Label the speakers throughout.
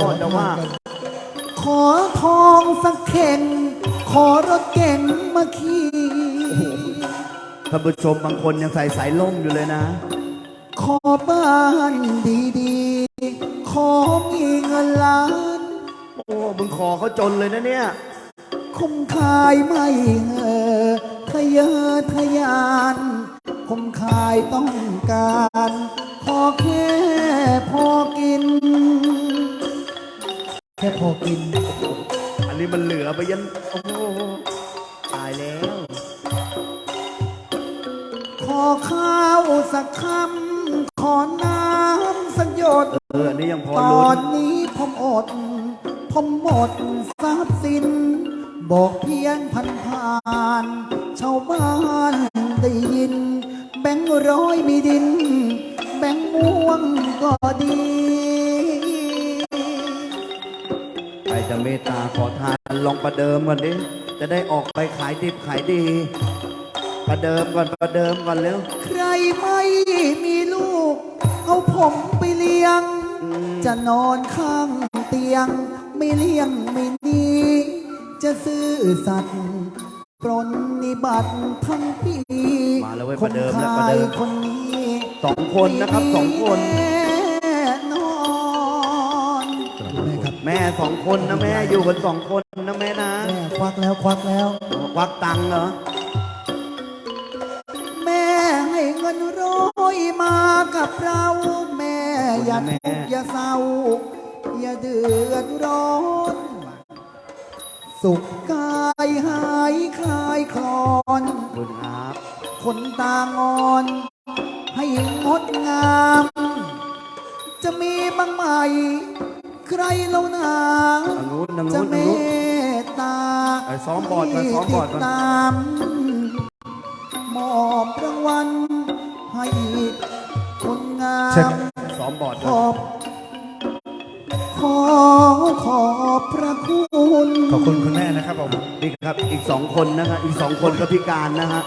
Speaker 1: ก่อนจะว่า
Speaker 2: ขอทองสักเข่ง ขอรถเก่งมาขี่
Speaker 1: ท่านผู้ชมบางคนยังใส่สายล่มอยู่เลยนะ
Speaker 2: ขอบ้านดีๆ ขอมีเงินล้าน
Speaker 1: โอ้มึงขอเขาจนเลยนะเนี่ย
Speaker 2: คมคายไม่เห่อทะเยอทะยานคมคายต้องกา แค่พอกิน อัน
Speaker 1: นี้มันเหลือไปยัน โอ้โหตายแล้ว
Speaker 2: ขอข้าวสักคำ ขอน้ำสักหยด
Speaker 1: เอออันนี้ยังพอ
Speaker 2: ต
Speaker 1: ลุ้
Speaker 2: อน
Speaker 1: น
Speaker 2: นี้ผมอด ผมหมดทรัพย์สิน บอกเพียงพันผ่านชาวบ้านได้ยิน แบงค์ร้อยมีดิน แบงค์ม่วงก็ดี
Speaker 1: จะเมตตาขอทานลองประเดิมก่อนดิ จะได้ออกไปขายดิบขายดี ประเดิมก่อนประเดิมก่อนเร็ว
Speaker 2: ใครไม่มีลูก เอาผมไปเลี้ยง
Speaker 1: อืม
Speaker 2: จะนอนข้างเตียง ไม่เลี้ยงไม่ดี จะซื้อสัตว์ปรนนิบัติทั้งปี
Speaker 1: มาแล้วเว้ย
Speaker 2: ค
Speaker 1: ประ
Speaker 2: น
Speaker 1: เดิมแล้ว
Speaker 2: ขาย
Speaker 1: ประเดิม
Speaker 2: คนนี้
Speaker 1: สองคนนะครับสองคน
Speaker 2: แแม่
Speaker 1: สองคนนะแม่อยู่กันสองคนนะแม่นะ
Speaker 2: แม่ควักแล้วควักแล้ว
Speaker 1: ควักตังค์เหรอ
Speaker 2: แม่ให้เงินร้อยมากับเรา แม่อย่า
Speaker 1: แม่
Speaker 2: ทุกข์อย่าเศร้า อย่าเดือดร้อน สุขกายหายคลายคลอน
Speaker 1: ขอบคุณครับ
Speaker 2: คนตางอน ให้งดงาม จะมีบ้างไหม ใครเล่านา
Speaker 1: ทางนู้นทาง
Speaker 2: จะ
Speaker 1: นู้น
Speaker 2: เม
Speaker 1: ทางนู้น
Speaker 2: ตตา
Speaker 1: ไปซ้อมบอร์ดก่อนซ้อมบอร์ดก่อน
Speaker 2: ติตามมอบรางวัลให้คนงา
Speaker 3: เช็ค
Speaker 2: ม
Speaker 1: ซ้อมบอร์ด
Speaker 2: ข
Speaker 1: ก่อน
Speaker 2: อบขอขอบพระคุณ
Speaker 3: ขอบคุณคุณแม่นะครับผม
Speaker 1: นี่ครับอีกสองคนนะครับอีกสองคนก็พิการนะฮะ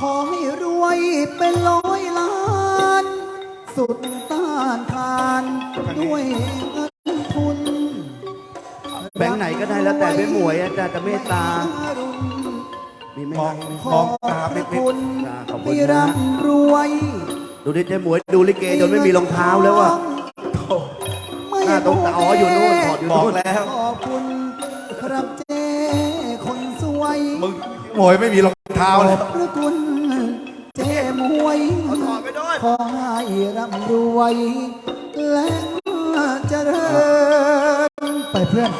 Speaker 2: ขอให้รวยเป็นร้อยล้าน สุดต้านทานด้วยเงินทุน
Speaker 1: แบงค์ไหนก็ได้แล้วแต่ไม่หมวยอาจารย์จะเมตตา มีไหม
Speaker 3: มอง
Speaker 2: ข
Speaker 3: ม
Speaker 2: อ
Speaker 3: อง
Speaker 2: พ
Speaker 3: ตา
Speaker 2: ระ
Speaker 3: ปิ๊บ
Speaker 2: คุณ
Speaker 1: อ่าขอบคุณ
Speaker 2: ให้
Speaker 1: นะ
Speaker 2: ร่ำรวย
Speaker 1: ดูดิเจ๊หมวยดูลิเกจนไม่มีรองเท้าแล้วว่ะ
Speaker 2: ไม่
Speaker 1: หน้าตรงตาอ๋ออยู่นู่นถอดอยู่
Speaker 3: บอก
Speaker 1: นู่น
Speaker 3: แล้ว
Speaker 2: ขอบคุณครับเจ้คนสวย
Speaker 3: มึงโมยไม่มีรองเท้า
Speaker 2: ข
Speaker 3: เล
Speaker 2: อยบพระคุณ เจ้มวย
Speaker 1: เอาถอดไปด้วย
Speaker 2: ขอให้ร่ำรวย และเจริญ ไปเพื่อน